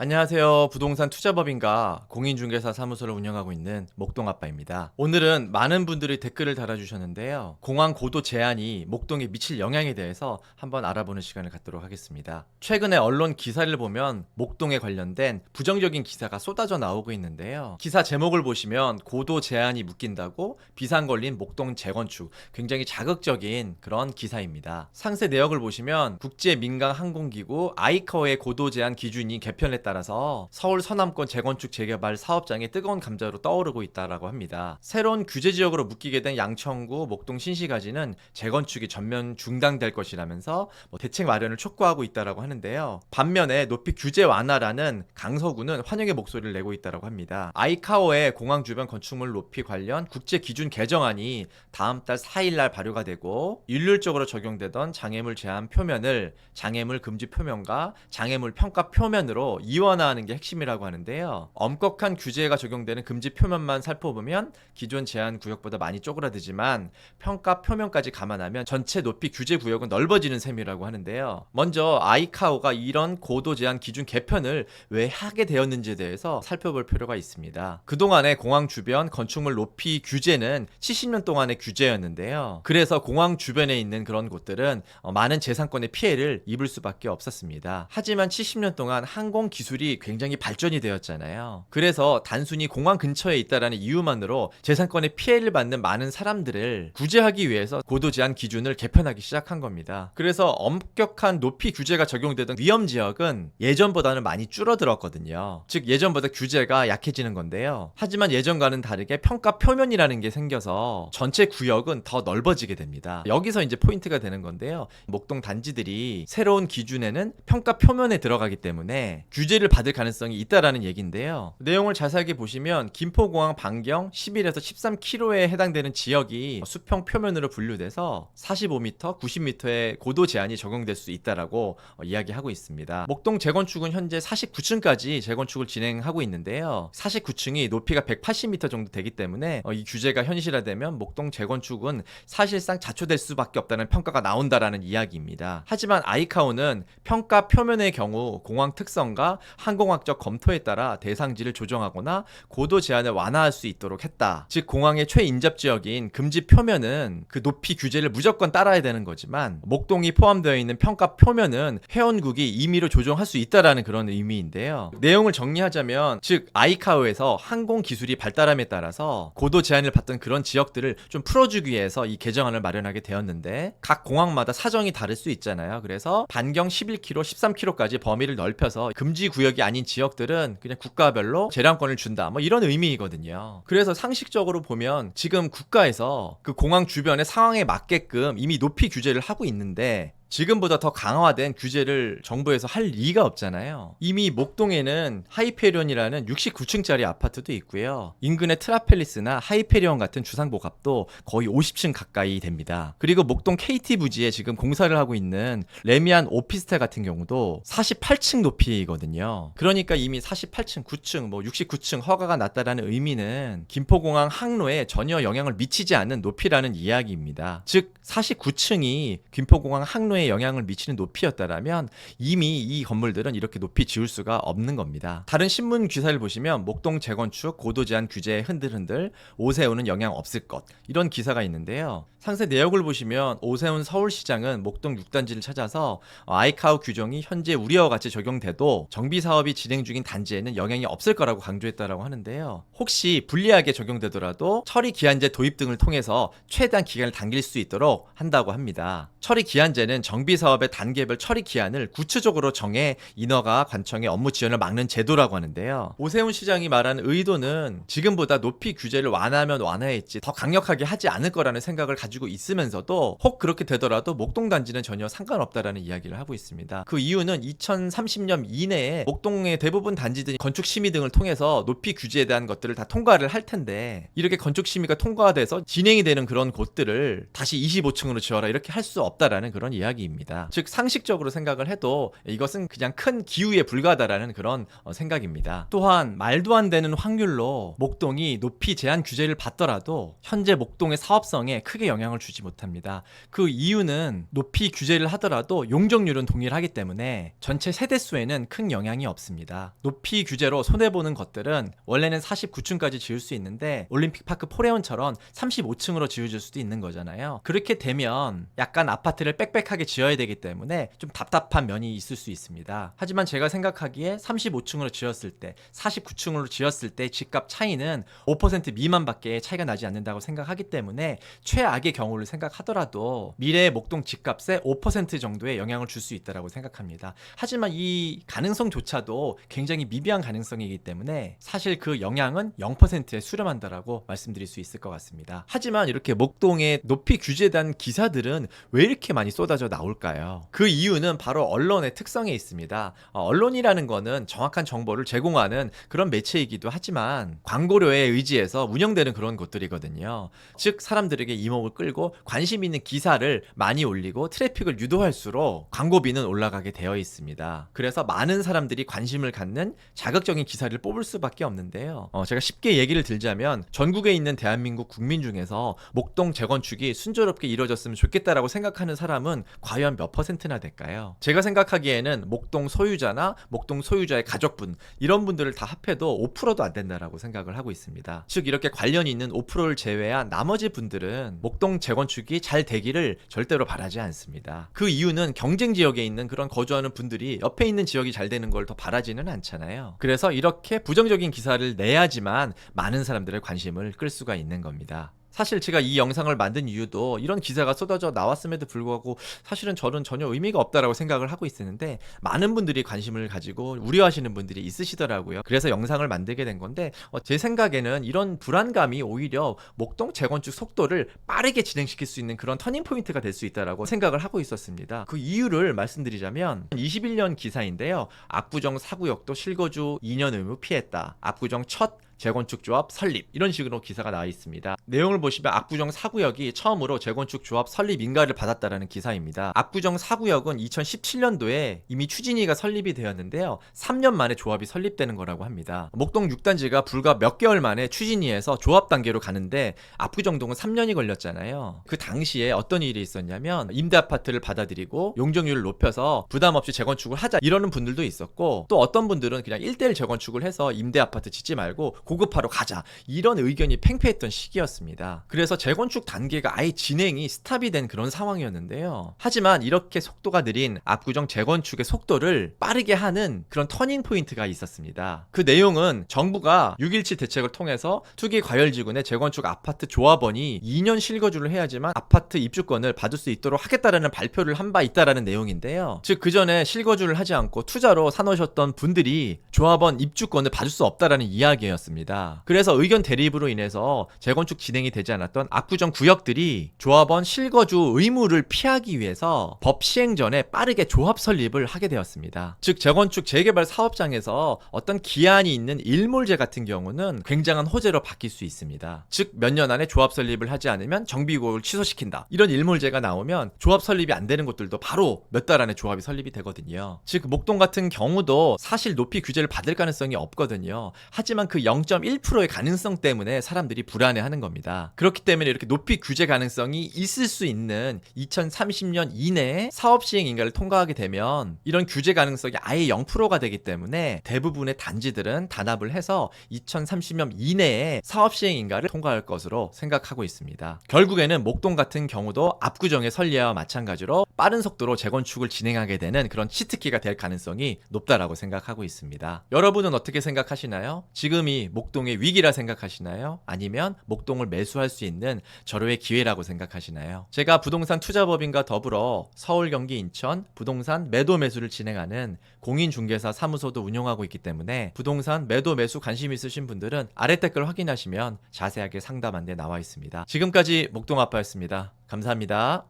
안녕하세요. 부동산 투자법인가 공인중개사 사무소를 운영하고 있는 목동아빠입니다. 오늘은 많은 분들이 댓글을 달아주셨는데요. 공항 고도 제한이 목동에 미칠 영향에 대해서 한번 알아보는 시간을 갖도록 하겠습니다. 최근에 언론 기사를 보면 목동에 관련된 부정적인 기사가 쏟아져 나오고 있는데요. 기사 제목을 보시면 고도 제한이 묶인다고 비상 걸린 목동 재건축 굉장히 자극적인 그런 기사입니다. 상세 내역을 보시면 국제 민간 항공기구 아이카오의 고도 제한 기준이 개편에 따라서 서울 서남권 재건축 재개발 사업장이 뜨거운 감자로 떠오르고 있다라고 합니다. 새로운 규제 지역으로 묶이게 된 양천구, 목동 신시가지는 재건축이 전면 중단될 것이라면서 뭐 대책 마련을 촉구하고 있다라고 하는데요. 반면에 높이 규제 완화라는 강서구는 환영의 목소리를 내고 있다라고 합니다. 아이카오의 공항 주변 건축물 높이 관련 국제 기준 개정안이 다음 달 4일 날 발효가 되고 일률적으로 적용되던 장애물 제한 표면을 장애물 금지 표면과 장애물 평가 표면으로 이원화하는 게 핵심이라고 하는데요. 엄격한 규제가 적용되는 금지 표면만 살펴보면 기존 제한 구역보다 많이 쪼그라들지만 평가 표면까지 감안하면 전체 높이 규제 구역은 넓어지는 셈이라고 하는데요. 먼저 아이카오가 이런 고도 제한 기준 개편을 왜 하게 되었는지에 대해서 살펴볼 필요가 있습니다. 그동안의 공항 주변 건축물 높이 규제는 70년 동안의 규제였는데요. 그래서 공항 주변에 있는 그런 곳들은 어, 많은 재산권의 피해를 입을 수밖에 없었습니다. 하지만 70년 동안 항공 기술 이 굉장히 발전이 되었잖아요. 그래서 단순히 공항 근처에 있다라는 이유만으로 재산권의 피해를 받는 많은 사람들을 구제하기 위해서 고도 제한 기준을 개편하기 시작한 겁니다. 그래서 엄격한 높이 규제가 적용되던 위험 지역은 예전보다는 많이 줄어들었거든요. 즉 예전보다 규제가 약해지는 건데요. 하지만 예전과는 다르게 평가 표면이라는 게 생겨서 전체 구역은 더 넓어지게 됩니다. 여기서 이제 포인트가 되는 건데요. 목동 단지들이 새로운 기준에는 평가 표면에 들어가기 때문에 규제 를 받을 가능성이 있다라는 얘기인데요. 내용을 자세하게 보시면 김포공항 반경 11에서 13km에 해당되는 지역이 수평 표면으로 분류돼서 45m, 90m의 고도 제한이 적용될 수 있다라고 어, 이야기하고 있습니다. 목동 재건축은 현재 49층까지 재건축을 진행하고 있는데요. 49층이 높이가 180m 정도 되기 때문에 어, 이 규제가 현실화되면 목동 재건축은 사실상 자초될 수밖에 없다는 평가가 나온다라는 이야기입니다. 하지만 아이카오는 평가 표면의 경우 공항 특성과 항공학적 검토에 따라 대상지를 조정하거나 고도 제한을 완화할 수 있도록 했다. 즉 공항의 최인접 지역인 금지 표면은 그 높이 규제를 무조건 따라야 되는 거지만 목동이 포함되어 있는 평가 표면은 회원국이 임의로 조정할 수 있다라는 그런 의미인데요. 내용을 정리하자면 즉 아이카오에서 항공 기술이 발달함에 따라서 고도 제한을 받던 그런 지역들을 좀 풀어주기 위해서 이 개정안을 마련하게 되었는데 각 공항마다 사정이 다를 수 있잖아요. 그래서 반경 11km, 13km까지 범위를 넓혀서 금지 구역이 아닌 지역들은 그냥 국가별로 재량권을 준다. 뭐 이런 의미이거든요. 그래서 상식적으로 보면 지금 국가에서 그 공항 주변의 상황에 맞게끔 이미 높이 규제를 하고 있는데 지금보다 더 강화된 규제를 정부에서 할 리가 없잖아요. 이미 목동에는 하이페리온이라는 69층짜리 아파트도 있고요. 인근의 트라펠리스나 하이페리온 같은 주상복합도 거의 50층 가까이 됩니다. 그리고 목동 KT 부지에 지금 공사를 하고 있는 레미안 오피스텔 같은 경우도 48층 높이거든요. 그러니까 이미 48층, 9층, 뭐 69층 허가가 났다라는 의미는 김포공항 항로에 전혀 영향을 미치지 않는 높이라는 이야기입니다. 즉 49층이 김포공항 항로에 영향을 미치는 높이였다라면 이미 이 건물들은 이렇게 높이 지을 수가 없는 겁니다. 다른 신문 기사를 보시면 목동 재건축 고도 제한 규제에 흔들흔들 오세훈은 영향 없을 것 이런 기사가 있는데요. 상세 내역을 보시면 오세훈 서울시장은 목동 6단지를 찾아서 아이카우 규정이 현재 우리와 같이 적용돼도 정비 사업이 진행 중인 단지에는 영향이 없을 거라고 강조했다라고 하는데요. 혹시 불리하게 적용되더라도 처리 기한제 도입 등을 통해서 최대한 기간을 당길 수 있도록 한다고 합니다. 처리 기한제는 정비 사업의 단계별 처리 기한을 구체적으로 정해 인허가 관청의 업무 지연을 막는 제도라고 하는데요. 오세훈 시장이 말하는 의도는 지금보다 높이 규제를 완화하면 완화했지 더 강력하게 하지 않을 거라는 생각을 가지고 있으면서도 혹 그렇게 되더라도 목동 단지는 전혀 상관없다라는 이야기를 하고 있습니다. 그 이유는 2030년 이내에 목동의 대부분 단지들이 건축 심의 등을 통해서 높이 규제에 대한 것들을 다 통과를 할 텐데 이렇게 건축 심의가 통과돼서 진행이 되는 그런 곳들을 다시 25층으로 지어라 이렇게 할 수 없다라는 그런 이야기. 이야기입니다. 즉 상식적으로 생각을 해도 이것은 그냥 큰 기우에 불과하다라는 그런 어, 생각입니다. 또한 말도 안 되는 확률로 목동이 높이 제한 규제를 받더라도 현재 목동의 사업성에 크게 영향을 주지 못합니다. 그 이유는 높이 규제를 하더라도 용적률은 동일하기 때문에 전체 세대 수에는 큰 영향이 없습니다. 높이 규제로 손해보는 것들은 원래는 49층까지 지을 수 있는데 올림픽파크 포레온처럼 35층으로 지어질 수도 있는 거잖아요. 그렇게 되면 약간 아파트를 빽빽하게 지어야 되기 때문에 좀 답답한 면이 있을 수 있습니다. 하지만 제가 생각하기에 35층으로 지었을 때 49층으로 지었을 때 집값 차이는 5% 미만밖에 차이가 나지 않는다고 생각하기 때문에 최악의 경우를 생각하더라도 미래의 목동 집값에 5% 정도의 영향을 줄 수 있다라고 생각합니다. 하지만 이 가능성조차도 굉장히 미비한 가능성이기 때문에 사실 그 영향은 0%에 수렴한다라고 말씀드릴 수 있을 것 같습니다. 하지만 이렇게 목동의 높이 규제된 기사들은 왜 이렇게 많이 쏟아져 나 올까요? 그 이유는 바로 언론의 특성에 있습니다. 어, 언론이라는 거는 정확한 정보를 제공하는 그런 매체이기도 하지만 광고료에 의지해서 운영되는 그런 곳들이거든요. 즉 사람들에게 이목을 끌고 관심 있는 기사를 많이 올리고 트래픽을 유도할수록 광고비는 올라가게 되어 있습니다. 그래서 많은 사람들이 관심을 갖는 자극적인 기사를 뽑을 수밖에 없는데요. 어, 제가 쉽게 얘기를 들자면 전국에 있는 대한민국 국민 중에서 목동 재건축이 순조롭게 이루어졌으면 좋겠다라고 생각하는 사람은 과연 몇 퍼센트나 될까요? 제가 생각하기에는 목동 소유자나 목동 소유자의 가족분 이런 분들을 다 합해도 5%도 안 된다라고 생각을 하고 있습니다. 즉 이렇게 관련이 있는 5%를 제외한 나머지 분들은 목동 재건축이 잘 되기를 절대로 바라지 않습니다. 그 이유는 경쟁 지역에 있는 그런 거주하는 분들이 옆에 있는 지역이 잘 되는 걸 더 바라지는 않잖아요. 그래서 이렇게 부정적인 기사를 내야지만 많은 사람들의 관심을 끌 수가 있는 겁니다. 사실 제가 이 영상을 만든 이유도 이런 기사가 쏟아져 나왔음에도 불구하고 사실은 저는 전혀 의미가 없다라고 생각을 하고 있었는데 많은 분들이 관심을 가지고 우려하시는 분들이 있으시더라고요. 그래서 영상을 만들게 된 건데 어, 제 생각에는 이런 불안감이 오히려 목동 재건축 속도를 빠르게 진행시킬 수 있는 그런 터닝 포인트가 될 수 있다라고 생각을 하고 있었습니다. 그 이유를 말씀드리자면 21년 기사인데요. 압구정 사구역도 실거주 2년 의무 피했다. 압구정 첫 재건축 조합 설립 이런 식으로 기사가 나와 있습니다. 내용을 보시면 압구정 사구역이 처음으로 재건축 조합 설립 인가를 받았다라는 기사입니다. 압구정 사구역은 2017년도에 이미 추진위가 설립이 되었는데요. 3년 만에 조합이 설립되는 거라고 합니다. 목동 6단지가 불과 몇 개월 만에 추진위에서 조합 단계로 가는데 압구정동은 3년이 걸렸잖아요. 그 당시에 어떤 일이 있었냐면 임대 아파트를 받아들이고 용적률을 높여서 부담 없이 재건축을 하자 이러는 분들도 있었고 또 어떤 분들은 그냥 1대1 재건축을 해서 임대 아파트 짓지 말고 고급화로 가자 이런 의견이 팽배했던 시기였습니다. 그래서 재건축 단계가 아예 진행이 스탑이 된 그런 상황이었는데요. 하지만 이렇게 속도가 느린 압구정 재건축의 속도를 빠르게 하는 그런 터닝 포인트가 있었습니다. 그 내용은 정부가 6.17 대책을 통해서 투기 과열지구내 재건축 아파트 조합원이 2년 실거주를 해야지만 아파트 입주권을 받을 수 있도록 하겠다라는 발표를 한 바 있다라는 내용인데요. 즉 그 전에 실거주를 하지 않고 투자로 사놓으셨던 분들이 조합원 입주권을 받을 수 없다라는 이야기였습니다. 그래서 의견 대립으로 인해서 재건축 진행이 되지 않았던 압구정 구역들이 조합원 실거주 의무를 피하기 위해서 법 시행 전에 빠르게 조합 설립을 하게 되었습니다. 즉 재건축 재개발 사업장에서 어떤 기한이 있는 일몰제 같은 경우는 굉장한 호재로 바뀔 수 있습니다. 즉 몇 년 안에 조합 설립을 하지 않으면 정비구역을 취소시킨다. 이런 일몰제가 나오면 조합 설립이 안 되는 곳들도 바로 몇 달 안에 조합이 설립이 되거든요. 즉 목동 같은 경우도 사실 높이 규제를 받을 가능성이 없거든요. 하지만 그 0.1%의 가능성 때문에 사람들이 불안해하는 겁니다. 그렇기 때문에 이렇게 높이 규제 가능성이 있을 수 있는 2030년 이내에 사업 시행 인가를 통과하게 되면 이런 규제 가능성이 아예 0%가 되기 때문에 대부분의 단지들은 단합을 해서 2030년 이내에 사업 시행 인가를 통과할 것으로 생각하고 있습니다. 결국에는 목동 같은 경우도 압구정의 설리와 마찬가지로 빠른 속도로 재건축을 진행하게 되는 그런 치트키가 될 가능성이 높다라고 생각하고 있습니다. 여러분은 어떻게 생각하시나요? 지금이 목동의 위기라 생각하시나요? 아니면 목동을 매수할 수 있는 절호의 기회라고 생각하시나요? 제가 부동산 투자법인과 더불어 서울, 경기, 인천 부동산 매도 매수를 진행하는 공인중개사 사무소도 운영하고 있기 때문에 부동산 매도 매수 관심 있으신 분들은 아래 댓글 확인하시면 자세하게 상담한 데 나와 있습니다. 지금까지 목동 아빠였습니다. 감사합니다.